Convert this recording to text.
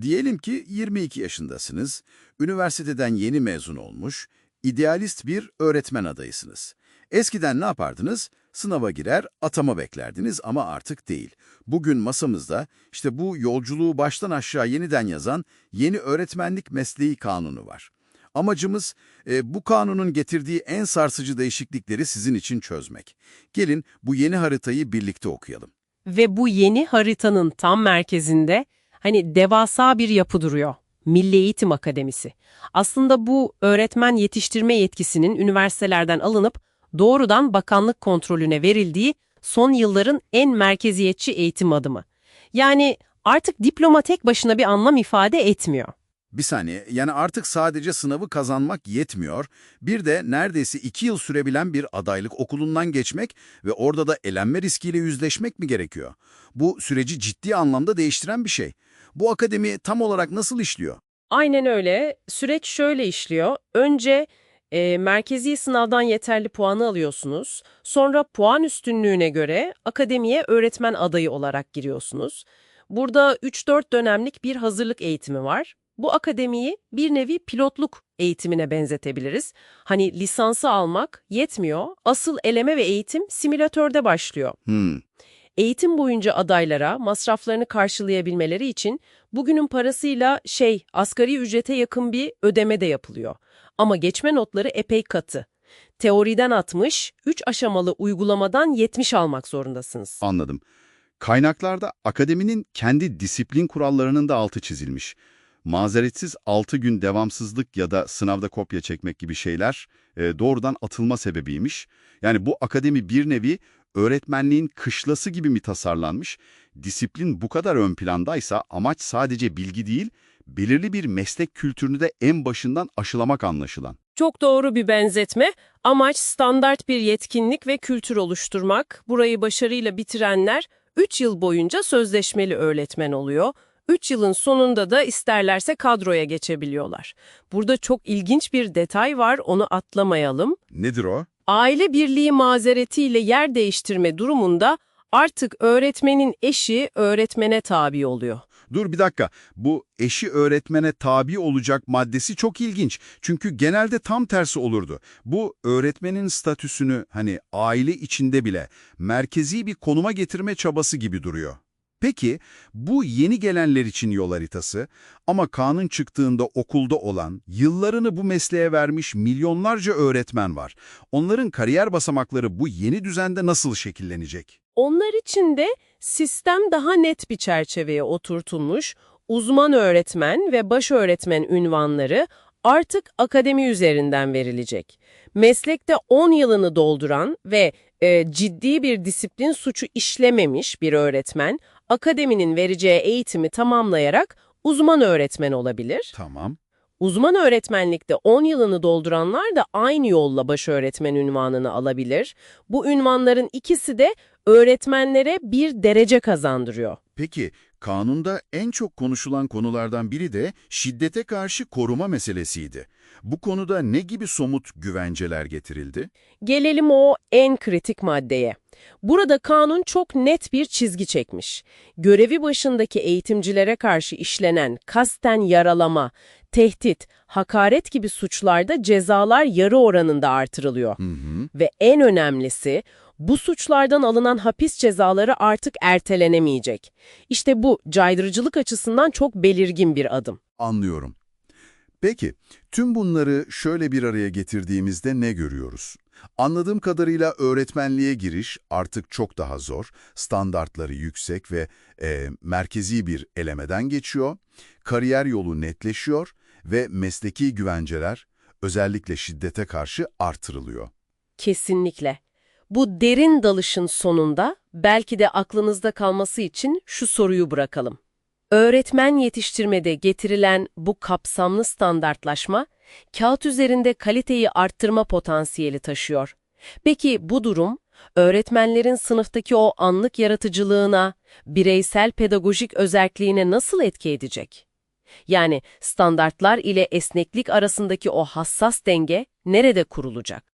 Diyelim ki 22 yaşındasınız, üniversiteden yeni mezun olmuş, idealist bir öğretmen adayısınız. Eskiden ne yapardınız? Sınava girer, atama beklerdiniz ama artık değil. Bugün masamızda işte bu yolculuğu baştan aşağı yeniden yazan yeni öğretmenlik mesleği kanunu var. Amacımız e, bu kanunun getirdiği en sarsıcı değişiklikleri sizin için çözmek. Gelin bu yeni haritayı birlikte okuyalım. Ve bu yeni haritanın tam merkezinde hani devasa bir yapı duruyor. Milli Eğitim Akademisi. Aslında bu öğretmen yetiştirme yetkisinin üniversitelerden alınıp doğrudan bakanlık kontrolüne verildiği son yılların en merkeziyetçi eğitim adımı. Yani artık diploma tek başına bir anlam ifade etmiyor. Bir saniye, yani artık sadece sınavı kazanmak yetmiyor, bir de neredeyse iki yıl sürebilen bir adaylık okulundan geçmek ve orada da elenme riskiyle yüzleşmek mi gerekiyor? Bu süreci ciddi anlamda değiştiren bir şey. Bu akademi tam olarak nasıl işliyor? Aynen öyle. Süreç şöyle işliyor. Önce e, merkezi sınavdan yeterli puanı alıyorsunuz. Sonra puan üstünlüğüne göre akademiye öğretmen adayı olarak giriyorsunuz. Burada 3-4 dönemlik bir hazırlık eğitimi var. Bu akademiyi bir nevi pilotluk eğitimine benzetebiliriz. Hani lisansı almak yetmiyor. Asıl eleme ve eğitim simülatörde başlıyor. Hmm, Eğitim boyunca adaylara masraflarını karşılayabilmeleri için bugünün parasıyla şey asgari ücrete yakın bir ödeme de yapılıyor. Ama geçme notları epey katı. Teoriden 60, 3 aşamalı uygulamadan 70 almak zorundasınız. anladım. Kaynaklarda akademinin kendi disiplin kurallarının da altı çizilmiş. Mazeretsiz 6 gün devamsızlık ya da sınavda kopya çekmek gibi şeyler e, doğrudan atılma sebebiymiş. Yani bu akademi bir nevi öğretmenliğin kışlası gibi mi tasarlanmış? Disiplin bu kadar ön plandaysa amaç sadece bilgi değil, belirli bir meslek kültürünü de en başından aşılamak anlaşılan. Çok doğru bir benzetme. Amaç standart bir yetkinlik ve kültür oluşturmak. Burayı başarıyla bitirenler 3 yıl boyunca sözleşmeli öğretmen oluyor. 3 yılın sonunda da isterlerse kadroya geçebiliyorlar. Burada çok ilginç bir detay var, onu atlamayalım. Nedir o? Aile birliği mazeretiyle yer değiştirme durumunda artık öğretmenin eşi öğretmene tabi oluyor. Dur bir dakika. Bu eşi öğretmene tabi olacak maddesi çok ilginç. Çünkü genelde tam tersi olurdu. Bu öğretmenin statüsünü hani aile içinde bile merkezi bir konuma getirme çabası gibi duruyor. Peki bu yeni gelenler için yol haritası ama kanun çıktığında okulda olan, yıllarını bu mesleğe vermiş milyonlarca öğretmen var. Onların kariyer basamakları bu yeni düzende nasıl şekillenecek? Onlar için de sistem daha net bir çerçeveye oturtulmuş, uzman öğretmen ve baş öğretmen ünvanları artık akademi üzerinden verilecek. Meslekte 10 yılını dolduran ve e, ciddi bir disiplin suçu işlememiş bir öğretmen, akademinin vereceği eğitimi tamamlayarak uzman öğretmen olabilir. Tamam. Uzman öğretmenlikte 10 yılını dolduranlar da aynı yolla baş öğretmen ünvanını alabilir. Bu ünvanların ikisi de öğretmenlere bir derece kazandırıyor. Peki, kanunda en çok konuşulan konulardan biri de şiddete karşı koruma meselesiydi. Bu konuda ne gibi somut güvenceler getirildi? Gelelim o en kritik maddeye. Burada kanun çok net bir çizgi çekmiş. Görevi başındaki eğitimcilere karşı işlenen kasten yaralama, tehdit, hakaret gibi suçlarda cezalar yarı oranında artırılıyor. Hı hı. Ve en önemlisi bu suçlardan alınan hapis cezaları artık ertelenemeyecek. İşte bu caydırıcılık açısından çok belirgin bir adım. Anlıyorum. Peki, tüm bunları şöyle bir araya getirdiğimizde ne görüyoruz? Anladığım kadarıyla öğretmenliğe giriş artık çok daha zor, standartları yüksek ve e, merkezi bir elemeden geçiyor, kariyer yolu netleşiyor ve mesleki güvenceler özellikle şiddete karşı artırılıyor. Kesinlikle. Bu derin dalışın sonunda belki de aklınızda kalması için şu soruyu bırakalım. Öğretmen yetiştirmede getirilen bu kapsamlı standartlaşma, kağıt üzerinde kaliteyi arttırma potansiyeli taşıyor. Peki bu durum, öğretmenlerin sınıftaki o anlık yaratıcılığına, bireysel pedagojik özerkliğine nasıl etki edecek? Yani standartlar ile esneklik arasındaki o hassas denge nerede kurulacak?